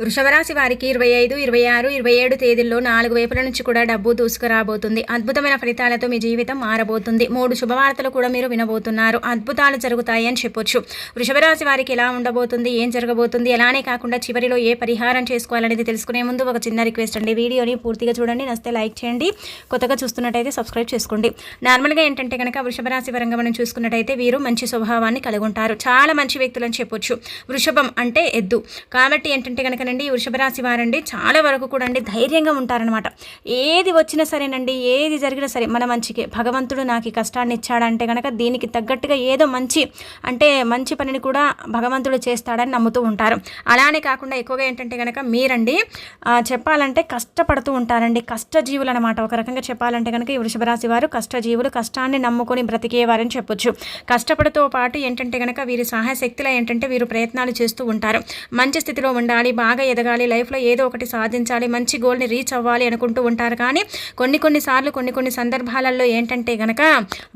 వృషభరాశి వారికి ఇరవై ఐదు ఇరవై ఆరు ఇరవై ఏడు తేదీల్లో నాలుగు వైపుల నుంచి కూడా డబ్బు దూసుకురాబోతుంది. అద్భుతమైన ఫలితాలతో మీ జీవితం మారబోతుంది. మూడు శుభవార్తలు కూడా మీరు వినబోతున్నారు. అద్భుతాలు జరుగుతాయి అని చెప్పొచ్చు. వృషభరాశి వారికి ఎలా ఉండబోతుంది? ఏం జరగబోతుంది? ఎలానే కాకుండా చివరిలో ఏ పరిహారం చేసుకోవాలనేది తెలుసుకునే ముందు ఒక చిన్న రిక్వెస్ట్ అండి. వీడియోని పూర్తిగా చూడండి. నస్తే లైక్ చేయండి. కొత్తగా చూస్తున్నట్టయితే సబ్స్క్రైబ్ చేసుకోండి. నార్మల్గా ఏంటంటే కనుక వృషభరాశి పరంగా మనం చూసుకున్నట్టయితే వీరు మంచి స్వభావాన్ని కలిగి ఉంటారు చాలా మంచి వ్యక్తులు అని చెప్పొచ్చు. వృషభం అంటే ఎద్దు. కాబట్టి ఏంటంటే కనుక అండి వృషభ రాశి వారండి చాలా వరకు కూడా అండి ధైర్యంగా ఉంటారనమాట ఏది వచ్చినా సరేనండి ఏది జరిగినా సరే మన మంచికి. భగవంతుడు నాకు ఈ కష్టాన్ని ఇచ్చాడంటే కనుక దీనికి తగ్గట్టుగా ఏదో మంచి అంటే మంచి పనిని కూడా భగవంతుడు చేస్తాడని నమ్ముతూ ఉంటారు. అలానే కాకుండా ఎక్కువగా ఏంటంటే కనుక మీరండి చెప్పాలంటే కష్టపడుతూ ఉంటారండి. కష్టజీవులు అనమాట ఒక రకంగా చెప్పాలంటే కనుక ఈ వృషభ రాశి వారు కష్టజీవులు కష్టాన్ని నమ్ముకొని బ్రతికేవారని చెప్పొచ్చు. కష్టపడుతో పాటు ఏంటంటే కనుక వీరి సహాయశక్తిలో ఏంటంటే వీరు ప్రయత్నాలు చేస్తూ ఉంటారు. మంచి స్థితిలో ఉండాలి బాగా బాగా ఎదగాలి లైఫ్లో ఏదో ఒకటి సాధించాలి మంచి గోల్ని రీచ్ అవ్వాలి అనుకుంటూ ఉంటారు. కానీ కొన్ని కొన్ని సార్లు కొన్ని కొన్ని సందర్భాలలో ఏంటంటే గనక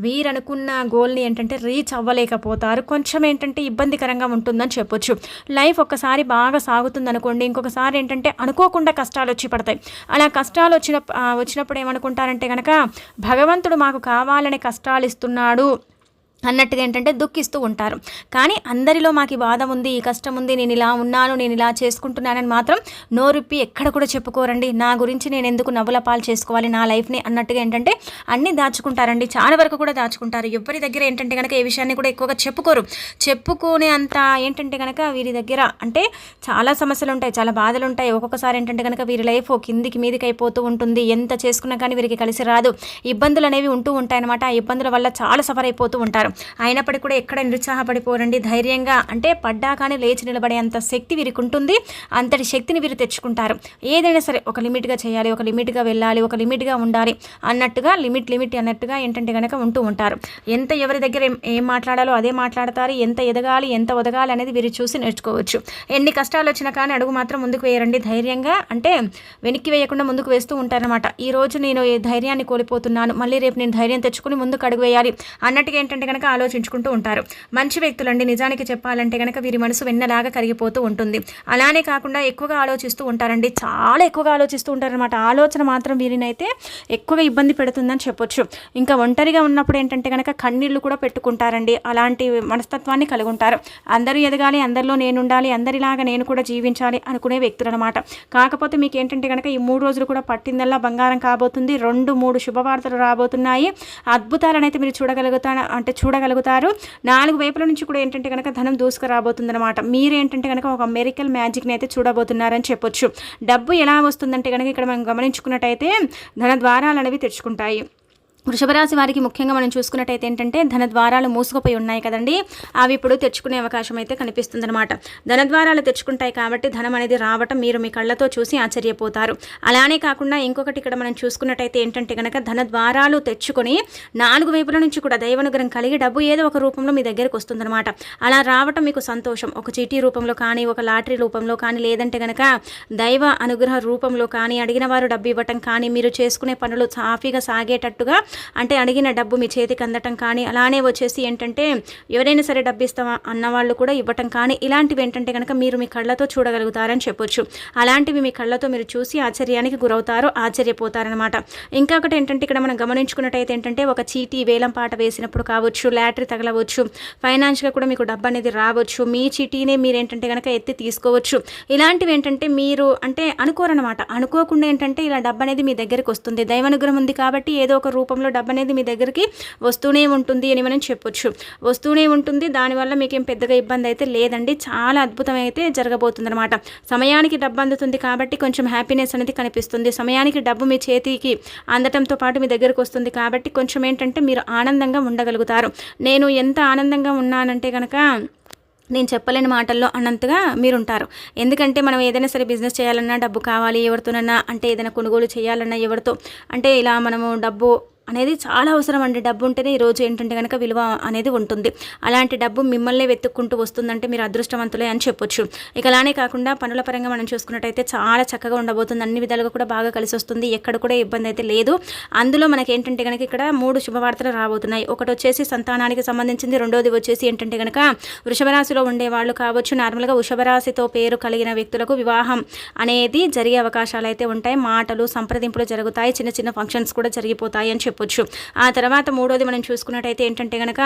వీరనుకున్న గోల్ని ఏంటంటే రీచ్ అవ్వలేకపోతారు. కొంచెం ఏంటంటే ఇబ్బందికరంగా ఉంటుందని చెప్పొచ్చు. లైఫ్ ఒక్కసారి బాగా సాగుతుంది అనుకోండి ఇంకొకసారి ఏంటంటే అనుకోకుండా కష్టాలు వచ్చి పడతాయి. అలా కష్టాలు వచ్చిన వచ్చినప్పుడు ఏమనుకుంటారంటే కనుక భగవంతుడు మాకు కావాలని కష్టాలు ఇస్తున్నాడు. అన్నట్టుగా ఏంటంటే దుఃఖిస్తూ ఉంటారు. కానీ అందరిలో మాకు బాధ ఉంది ఈ కష్టం ఉంది నేను ఇలా ఉన్నాను నేను ఇలా చేసుకుంటున్నానని మాత్రం నోరుప్పి ఎక్కడ కూడా చెప్పుకోరండి. నా గురించి నేను ఎందుకు నవ్వుల పాలు చేసుకోవాలి నా లైఫ్ని అన్నట్టుగా ఏంటంటే అన్నీ దాచుకుంటారండి. చాలా వరకు కూడా దాచుకుంటారు. ఎవరి దగ్గర ఏంటంటే కనుక ఏ విషయాన్ని కూడా ఎక్కువగా చెప్పుకోరు. చెప్పుకునే అంత ఏంటంటే కనుక వీరి దగ్గర అంటే చాలా సమస్యలు ఉంటాయి చాలా బాధలు ఉంటాయి. ఒక్కొక్కసారి ఏంటంటే కనుక వీరి లైఫ్ కిందికి మీదికి అయిపోతూ ఉంటుంది. ఎంత చేసుకున్నా కానీ వీరికి కలిసి రాదు. ఇబ్బందులు అనేవి ఉంటూ ఉంటాయన్నమాట. ఆ ఇబ్బందుల వల్ల చాలా సఫర్ అయిపోతూ ఉంటారు. అయినప్పటికీ కూడా ఎక్కడ నిరుత్సాహపడిపోరండి. ధైర్యంగా అంటే పడ్డా కానీ లేచి నిలబడే అంత శక్తి వీరికి ఉంటుంది అంతటి శక్తిని వీరు తెచ్చుకుంటారు. ఏదైనా సరే ఒక లిమిట్గా చేయాలి ఒక లిమిట్గా వెళ్ళాలి ఒక లిమిట్గా ఉండాలి అన్నట్టుగా లిమిట్ లిమిట్ అన్నట్టుగా ఏంటంటే కనుక ఉంటూ ఉంటారు. ఎంత ఎవరి దగ్గర ఏం మాట్లాడాలో అదే మాట్లాడతారు. ఎంత ఎదగాలి ఎంత ఒదగాలి అనేది వీరు చూసి నేర్చుకోవచ్చు. ఎన్ని కష్టాలు వచ్చినా కానీ అడుగు మాత్రం ముందుకు వేయరండి. ధైర్యంగా అంటే వెనక్కి వేయకుండా ముందుకు వేస్తూ ఉంటారనమాట ఈ రోజు నేను ధైర్యాన్ని కోల్పోతున్నాను. మళ్ళీ రేపు నేను ధైర్యం తెచ్చుకుని ముందుకు అడుగు వేయాలి అన్నట్టుగా ఏంటంటే కనుక కనుక ఆలోచించుకుంటూ ఉంటారు. మంచి వ్యక్తులండి. నిజానికి చెప్పాలంటే కనుక వీరి మనసు వెన్నలాగా కరిగిపోతూ ఉంటుంది. అలానే కాకుండా ఎక్కువగా ఆలోచిస్తూ ఉంటారండి. చాలా ఎక్కువగా ఆలోచిస్తూ ఉంటారనమాట ఆలోచన మాత్రం వీరినైతే ఎక్కువగా ఇబ్బంది పెడుతుందని చెప్పొచ్చు. ఇంకా ఒంటరిగా ఉన్నప్పుడు ఏంటంటే కనుక కన్నీళ్ళు కూడా పెట్టుకుంటారండి. అలాంటి మనస్తత్వాన్ని కలిగి ఉంటారు అందరూ ఎదగాలి అందరిలో నేను ఉండాలి అందరిలాగా నేను కూడా జీవించాలి అనుకునే వ్యక్తులు అనమాట కాకపోతే మీకు ఏంటంటే కనుక ఈ మూడు రోజులు కూడా పట్టిందల్లా బంగారం కాబోతుంది. రెండు మూడు శుభవార్తలు రాబోతున్నాయి. అద్భుతాలనైతే మీరు చూడగలుగుతా అంటే చూడగలుగుతారు. నాలుగు వైపుల నుంచి కూడా ఏంటంటే కనుక ధనం దూసుకురాబోతుందన్నమాట. మీరేంటంటే కనుక ఒక మెరికల్ మ్యాజిక్ని అయితే చూడబోతున్నారని చెప్పొచ్చు. డబ్బు ఎలా వస్తుందంటే కనుక ఇక్కడ మనం గమనించుకున్నట్టయితే ధన ద్వారాలు అనేవి తెచ్చుకుంటాయి వృషభరాశి వారికి ముఖ్యంగా మనం చూసుకున్నట్టయితే ఏంటంటే ధన ద్వారాలు మూసుకుపోయి ఉన్నాయి కదండి. అవి ఇప్పుడు తెచ్చుకునే అవకాశం అయితే కనిపిస్తుంది అనమాట ధన ద్వారాలు తెచ్చుకుంటాయి కాబట్టి ధనం అనేది రావటం మీరు మీ కళ్ళతో చూసి ఆశ్చర్యపోతారు. అలానే కాకుండా ఇంకొకటి ఇక్కడ మనం చూసుకున్నట్టయితే ఏంటంటే కనుక ధన ద్వారాలు తెచ్చుకొని నాలుగు వైపుల నుంచి కూడా దైవనుగ్రహం కలిగి డబ్బు ఏదో ఒక రూపంలో మీ దగ్గరకు వస్తుందన్నమాట. అలా రావటం మీకు సంతోషం. ఒక చీటీ రూపంలో కానీ ఒక లాటరీ రూపంలో కానీ లేదంటే కనుక దైవ అనుగ్రహ రూపంలో కానీ అడిగిన వారు డబ్బు ఇవ్వటం కానీ మీరు చేసుకునే పనులు సాఫీగా సాగేటట్టుగా అంటే అడిగిన డబ్బు మీ చేతికి అందటం కానీ అలానే వచ్చేసి ఏంటంటే ఎవరైనా సరే డబ్బు ఇస్తామా అన్న వాళ్ళు కూడా ఇవ్వటం కానీ ఇలాంటివి ఏంటంటే కనుక మీరు మీ కళ్ళతో చూడగలుగుతారని చెప్పొచ్చు. అలాంటివి మీ కళ్ళతో మీరు చూసి ఆశ్చర్యానికి గురవుతారు ఆశ్చర్యపోతారనమాట ఒకటి ఏంటంటే ఇక్కడ మనం గమనించుకున్నట్టయితే ఏంటంటే ఒక చీటీ వేలం పాట వేసినప్పుడు కావచ్చు లాటరీ తగలవచ్చు ఫైనాన్షియల్గా కూడా మీకు డబ్బు అనేది రావచ్చు మీ చీటీనే మీరు ఏంటంటే కనుక ఎత్తి తీసుకోవచ్చు. ఇలాంటివి ఏంటంటే మీరు అంటే అనుకోరనమాట అనుకోకుండా ఏంటంటే ఇలా డబ్బు అనేది మీ దగ్గరికి వస్తుంది. దైవానుగ్రహం ఉంది కాబట్టి ఏదో ఒక రూపంలో రూపంలో డబ్బు అనేది మీ దగ్గరికి వస్తూనే ఉంటుంది అని మనం చెప్పొచ్చు. వస్తూనే ఉంటుంది. దానివల్ల మీకు ఏం పెద్దగా ఇబ్బంది అయితే లేదండి. చాలా అద్భుతం అయితే జరగబోతుంది అనమాట సమయానికి డబ్బు అందుతుంది కాబట్టి కొంచెం హ్యాపీనెస్ అనేది కనిపిస్తుంది. సమయానికి డబ్బు మీ చేతికి అందటంతో పాటు మీ దగ్గరకు వస్తుంది కాబట్టి కొంచెం ఏంటంటే మీరు ఆనందంగా ఉండగలుగుతారు. నేను ఎంత ఆనందంగా ఉన్నానంటే కనుక నేను చెప్పలేని మాటల్లో అన్నంతగా మీరుంటారు. ఎందుకంటే మనం ఏదైనా సరే బిజినెస్ చేయాలన్నా డబ్బు కావాలి ఎవరితోనన్నా అంటే ఏదైనా కొనుగోలు చేయాలన్నా ఎవరితో అంటే ఇలా మనము డబ్బు అనేది చాలా అవసరం అండి. డబ్బు ఉంటేనే ఈరోజు ఏంటంటే కనుక విలువ అనేది ఉంటుంది. అలాంటి డబ్బు మిమ్మల్ని వెతుక్కుంటూ వస్తుందంటే మీరు అదృష్టవంతులే అని చెప్పొచ్చు. ఇక అలానే కాకుండా పనుల పరంగా మనం చూసుకున్నట్టయితే చాలా చక్కగా ఉండబోతుంది. అన్ని విధాలుగా కూడా బాగా కలిసి వస్తుంది. ఎక్కడ కూడా ఇబ్బంది అయితే లేదు. అందులో మనకి ఏంటంటే కనుక ఇక్కడ మూడు శుభవార్తలు రాబోతున్నాయి. ఒకటి వచ్చేసి సంతానానికి సంబంధించింది. రెండోది వచ్చేసి ఏంటంటే కనుక వృషభరాశిలో ఉండే వాళ్ళు కావచ్చు నార్మల్గా వృషభరాశితో పేరు కలిగిన వ్యక్తులకు వివాహం అనేది జరిగే అవకాశాలు అయితే ఉంటాయి. మాటలు సంప్రదింపులు జరుగుతాయి. చిన్న చిన్న ఫంక్షన్స్ కూడా జరిగిపోతాయి అని చెప్పొచ్చు. ఆ తర్వాత మూడోది మనం చూసుకున్నట్టయితే ఏంటంటే కనుక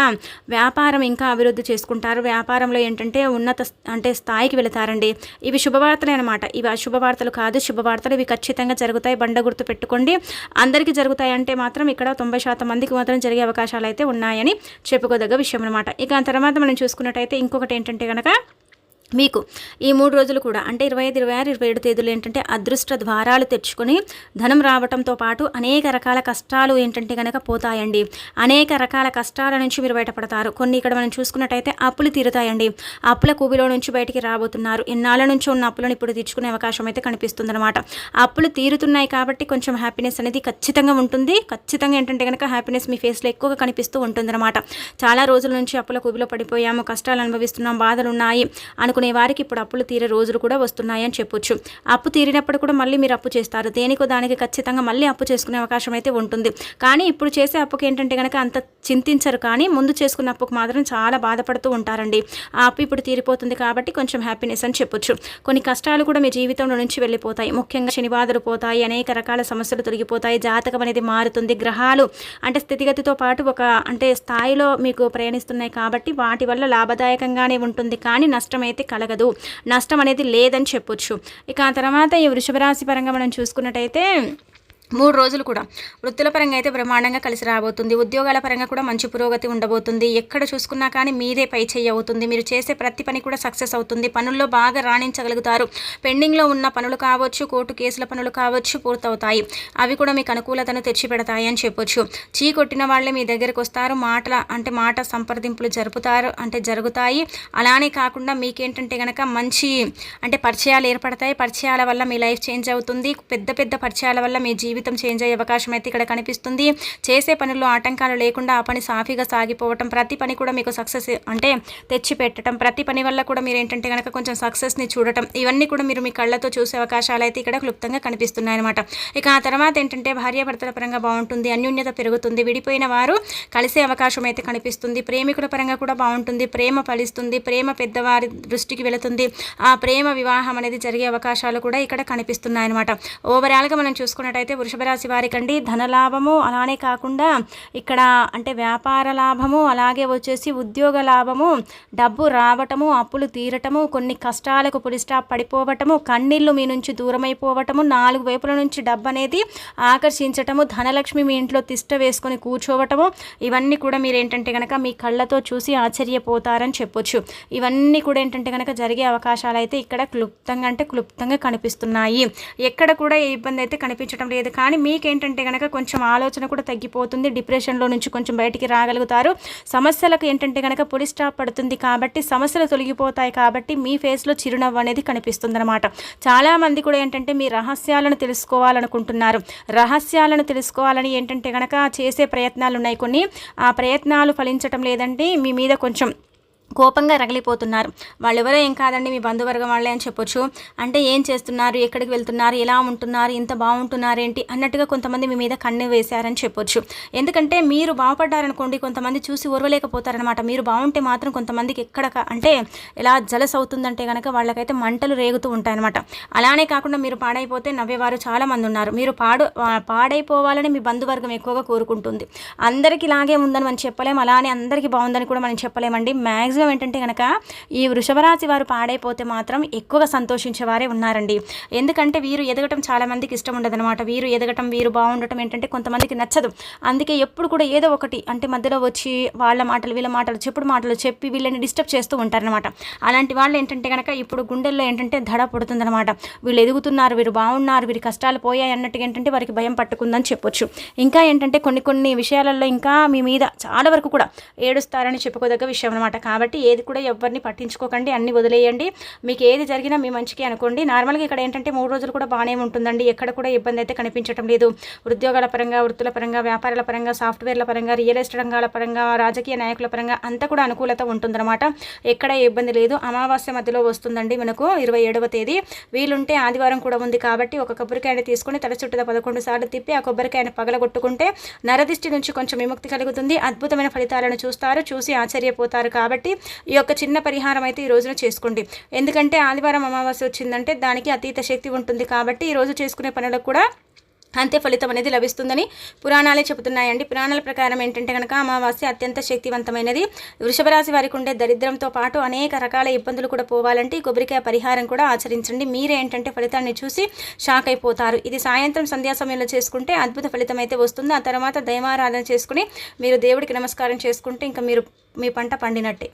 వ్యాపారం ఇంకా అభివృద్ధి చేసుకుంటారు. వ్యాపారంలో ఏంటంటే ఉన్నత అంటే స్థాయికి వెళతారండి. ఇవి శుభవార్తలే అనమాట ఇవి అశుభవార్తలు కాదు. శుభవార్తలు ఇవి ఖచ్చితంగా జరుగుతాయి. బండ గుర్తు పెట్టుకోండి. అందరికీ జరుగుతాయి అంటే మాత్రం ఇక్కడ తొంభై శాతం మందికి మాత్రం జరిగే అవకాశాలు అయితే ఉన్నాయని చెప్పుకోదగ్గ విషయం అనమాట ఇక ఆ తర్వాత మనం చూసుకున్నట్టయితే ఇంకొకటి ఏంటంటే కనుక మీకు ఈ మూడు రోజులు కూడా అంటే ఇరవై ఐదు ఇరవై ఆరు ఇరవై ఏడు తేదీలు ఏంటంటే అదృష్ట ద్వారాలు తెచ్చుకొని ధనం రావటంతో పాటు అనేక రకాల కష్టాలు ఏంటంటే కనుక పోతాయండి. అనేక రకాల కష్టాల నుంచి మీరు బయటపడతారు. కొన్ని ఇక్కడ మనం చూసుకున్నట్టయితే అప్పులు తీరుతాయండి. అప్పుల కూబిలో నుంచి బయటికి రాబోతున్నారు. ఎన్నాళ్ళ నుంచి ఉన్న అప్పులను ఇప్పుడు తీర్చుకునే అవకాశం అయితే కనిపిస్తుందన్నమాట. అప్పులు తీరుతున్నాయి కాబట్టి కొంచెం హ్యాపీనెస్ అనేది ఖచ్చితంగా ఉంటుంది. ఖచ్చితంగా ఏంటంటే కనుక హ్యాపీనెస్ మీ ఫేస్లో ఎక్కువగా కనిపిస్తూ ఉంటుందన్నమాట. చాలా రోజుల నుంచి అప్పుల కూబిలో పడిపోయాము కష్టాలు అనుభవిస్తున్నాం బాధలు ఉన్నాయి అనుకునే వారికి ఇప్పుడు అప్పులు తీరే రోజులు కూడా వస్తున్నాయని చెప్పొచ్చు. అప్పు తీరినప్పుడు కూడా మళ్ళీ మీరు అప్పు చేస్తారు. దేనికో దానికి ఖచ్చితంగా మళ్ళీ అప్పు చేసుకునే అవకాశం అయితే ఉంటుంది. కానీ ఇప్పుడు చేసే అప్పుకి ఏంటంటే కనుక అంత చింతించరు. కానీ ముందు చేసుకున్న అప్పుకు మాత్రం చాలా బాధపడుతూ ఉంటారండి. ఆ అప్పు ఇప్పుడు తీరిపోతుంది కాబట్టి కొంచెం హ్యాపీనెస్ అని చెప్పొచ్చు. కొన్ని కష్టాలు కూడా మీ జీవితంలో నుంచి వెళ్ళిపోతాయి. ముఖ్యంగా శనివాదులు పోతాయి. అనేక రకాల సమస్యలు తొలగిపోతాయి. జాతకం అనేది మారుతుంది. గ్రహాలు అంటే స్థితిగతితో పాటు ఒక అంటే స్థాయిలో మీకు ప్రయాణిస్తున్నాయి కాబట్టి వాటి వల్ల లాభదాయకంగానే ఉంటుంది. కానీ నష్టం అయితే కలగదు. నష్టం అనేది లేదని చెప్పొచ్చు. ఇక ఆ తర్వాత ఈ వృషభ రాశి పరంగా మనం చూసుకున్నట్టయితే మూడు రోజులు కూడా వృత్తుల పరంగా అయితే బ్రహ్మాండంగా కలిసి రాబోతుంది. ఉద్యోగాల పరంగా కూడా మంచి పురోగతి ఉండబోతుంది. ఎక్కడ చూసుకున్నా కానీ మీదే పై చేయి అవుతుంది. మీరు చేసే ప్రతి పని కూడా సక్సెస్ అవుతుంది. పనుల్లో బాగా రాణించగలుగుతారు. పెండింగ్లో ఉన్న పనులు కావచ్చు కోర్టు కేసుల పనులు కావచ్చు పూర్తవుతాయి. అవి కూడా మీకు అనుకూలతను తెచ్చిపెడతాయి అని చెప్పొచ్చు. చీ కొట్టిన వాళ్ళే మీ దగ్గరకు వస్తారు. మాటల అంటే మాట సంప్రదింపులు జరుపుతారు అంటే జరుగుతాయి. అలానే కాకుండా మీకేంటంటే కనుక మంచి అంటే పరిచయాలు ఏర్పడతాయి. పరిచయాల వల్ల మీ లైఫ్ చేంజ్ అవుతుంది. పెద్ద పెద్ద పరిచయాల వల్ల మీ జీవితం చేంజ్ అయ్యే అవకాశం అయితే ఇక్కడ కనిపిస్తుంది. చేసే పనుల్లో ఆటంకాలు లేకుండా ఆ పని సాఫీగా సాగిపోవటం ప్రతి పని కూడా మీకు సక్సెస్ అంటే తెచ్చి పెట్టడం ప్రతి పని వల్ల కూడా మీరు ఏంటంటే కనుక కొంచెం సక్సెస్ని చూడటం ఇవన్నీ కూడా మీరు మీ కళ్ళతో చూసే అవకాశాలు అయితే ఇక్కడ క్లుప్తంగా కనిపిస్తున్నాయి అనమాట ఇక ఆ తర్వాత ఏంటంటే భార్యాభర్తల పరంగా బాగుంటుంది అన్యోన్యత పెరుగుతుంది విడిపోయిన వారు కలిసే అవకాశం అయితే కనిపిస్తుంది. ప్రేమికుల పరంగా కూడా బాగుంటుంది ప్రేమ ఫలిస్తుంది ప్రేమ పెద్దవారి దృష్టికి వెళుతుంది. ఆ ప్రేమ వివాహం అనేది జరిగే అవకాశాలు కూడా ఇక్కడ కనిపిస్తున్నాయన్నమాట. ఓవరాల్గా మనం చూసుకున్నట్టయితే వృషభ రాశి వారికండి ధన లాభము అలానే కాకుండా ఇక్కడ అంటే వ్యాపార లాభము అలాగే వచ్చేసి ఉద్యోగ లాభము డబ్బు రావటము అప్పులు తీరటము కొన్ని కష్టాలకు పులిస్టాప్ పడిపోవటము కన్నీళ్ళు మీ నుంచి దూరమైపోవటము నాలుగు వైపుల నుంచి డబ్బు అనేది ఆకర్షించటము ధనలక్ష్మి మీ ఇంట్లో తిష్ట వేసుకొని కూర్చోవటము ఇవన్నీ కూడా మీరు ఏంటంటే కనుక మీ కళ్ళతో చూసి ఆశ్చర్యపోతారని చెప్పొచ్చు. ఇవన్నీ కూడా ఏంటంటే కనుక జరిగే అవకాశాలు అయితే ఇక్కడ క్లుప్తంగా అంటే క్లుప్తంగా కనిపిస్తున్నాయి. ఎక్కడ కూడా ఏ ఇబ్బంది అయితే కనిపించడం లేదు. కానీ మీకేంటంటే కనుక కొంచెం ఆలోచన కూడా తగ్గిపోతుంది డిప్రెషన్లో నుంచి కొంచెం బయటికి రాగలుగుతారు. సమస్యలకు ఏంటంటే కనుక పొడి స్టాప్ పడుతుంది కాబట్టి సమస్యలు తొలగిపోతాయి కాబట్టి మీ ఫేస్లో చిరునవ్వు అనేది కనిపిస్తుంది అనమాట చాలామంది కూడా ఏంటంటే మీ రహస్యాలను తెలుసుకోవాలనుకుంటున్నారు. రహస్యాలను తెలుసుకోవాలని ఏంటంటే కనుక చేసే ప్రయత్నాలు ఉన్నాయి కొన్ని. ఆ ప్రయత్నాలు ఫలించటం లేదంటే మీ మీద కొంచెం కోపంగా రగిలిపోతున్నారు. వాళ్ళు ఎవరో ఏం కాదండి మీ బంధువర్గం వాళ్ళే అని చెప్పొచ్చు. అంటే ఏం చేస్తున్నారు ఎక్కడికి వెళ్తున్నారు ఎలా ఉంటున్నారు ఇంత బాగుంటున్నారు ఏంటి అన్నట్టుగా కొంతమంది మీ మీద కన్ను వేశారని చెప్పొచ్చు. ఎందుకంటే మీరు బాగుపడ్డారనుకోండి కొంతమంది చూసి ఓర్వలేకపోతారనమాట మీరు బాగుంటే మాత్రం కొంతమందికి ఎక్కడ అంటే ఎలా జలస్ అవుతుందంటే కనుక వాళ్ళకైతే మంటలు రేగుతూ ఉంటాయన్నమాట. అలానే కాకుండా మీరు పాడైపోతే నవ్వేవారు చాలామంది ఉన్నారు. మీరు పాడు పాడైపోవాలని మీ బంధువర్గం ఎక్కువగా కోరుకుంటుంది. అందరికీ ఇలాగే ఉందని మనం చెప్పలేం. అలానే అందరికీ బాగుందని కూడా మనం చెప్పలేమండి. మ్యాక్సిమం ఏంటంటే కనుక ఈ వృషభరాశి వారు పాడైపోతే మాత్రం ఎక్కువగా సంతోషించేవారే ఉన్నారండి. ఎందుకంటే వీరు ఎదగటం చాలా మందికి ఇష్టం ఉండదన్నమాట. వీరు ఎదగటం వీరు బాగుండటం ఏంటంటే కొంతమందికి నచ్చదు. అందుకే ఎప్పుడు కూడా ఏదో ఒకటి అంటే మధ్యలో వచ్చి వాళ్ళ మాటలు వీళ్ళ మాటలు చెప్పుడు మాటలు చెప్పి వీళ్ళని డిస్టర్బ్ చేస్తూ ఉంటారనమాట అలాంటి వాళ్ళు ఏంటంటే కనుక ఇప్పుడు గుండెల్లో ఏంటంటే ధడ పుడుతుందనమాట వీళ్ళు ఎదుగుతున్నారు వీరు బాగున్నారు వీరి కష్టాలు పోయాయి అన్నట్టుగా ఏంటంటే వారికి భయం పట్టుకుందని చెప్పొచ్చు. ఇంకా ఏంటంటే కొన్ని కొన్ని విషయాలలో ఇంకా మీ మీద చాలా వరకు కూడా ఏడుస్తారని చెప్పుకోదగ్గ విషయం అనమాట కాబట్టి కాబట్టి ఏది కూడా ఎవరిని పట్టించుకోకండి అన్ని వదిలేయండి. మీకు ఏది జరిగినా మీ మంచికి అనుకోండి. నార్మల్గా ఇక్కడ ఏంటంటే మూడు రోజులు కూడా బాగానే ఉంటుందండి. ఎక్కడ కూడా ఇబ్బంది అయితే కనిపించడం లేదు. ఉద్యోగాల పరంగా వృత్తుల పరంగా వ్యాపారాల పరంగా సాఫ్ట్వేర్ల పరంగా రియల్ ఎస్టేట్ రంగాల పరంగా రాజకీయ నాయకుల పరంగా అంతా కూడా అనుకూలత ఉంటుందన్నమాట. ఎక్కడ ఇబ్బంది లేదు. అమావాస్య మధ్యలో వస్తుందండి మనకు ఇరవై ఏడవ తేదీ. వీలుంటే ఆదివారం కూడా ఉంది కాబట్టి ఒక కొబ్బరికాయని తీసుకొని తల చుట్టూ పదకొండు సార్లు తిప్పి ఆ కొబ్బరికాయని పగలగొట్టుకుంటే నరదిష్టి నుంచి కొంచెం విముక్తి కలుగుతుంది. అద్భుతమైన ఫలితాలను చూస్తారు. చూసి ఆశ్చర్యపోతారు కాబట్టి ఈ యొక్క చిన్న పరిహారం అయితే ఈ రోజున చేసుకోండి. ఎందుకంటే ఆదివారం అమావాస్య వచ్చిందంటే దానికి అతీత శక్తి ఉంటుంది కాబట్టి ఈ రోజు చేసుకునే పనులకు కూడా అంతే ఫలితం అనేది లభిస్తుందని పురాణాలే చెబుతున్నాయండి. పురాణాల ప్రకారం ఏంటంటే కనుక అమావాస్య అత్యంత శక్తివంతమైనది. వృషభరాశి వారికి ఉండే దరిద్రంతో పాటు అనేక రకాల ఇబ్బందులు కూడా పోవాలంటే ఈ కొబ్బరికాయ పరిహారం కూడా ఆచరించండి. మీరే ఏంటంటే ఫలితాన్ని చూసి షాక్ అయిపోతారు. ఇది సాయంత్రం సంధ్యా సమయంలో చేసుకుంటే అద్భుత ఫలితం అయితే వస్తుంది. ఆ తర్వాత దైవారాధన చేసుకుని మీరు దేవుడికి నమస్కారం చేసుకుంటే ఇంకా మీరు మీ పంట పండినట్టే.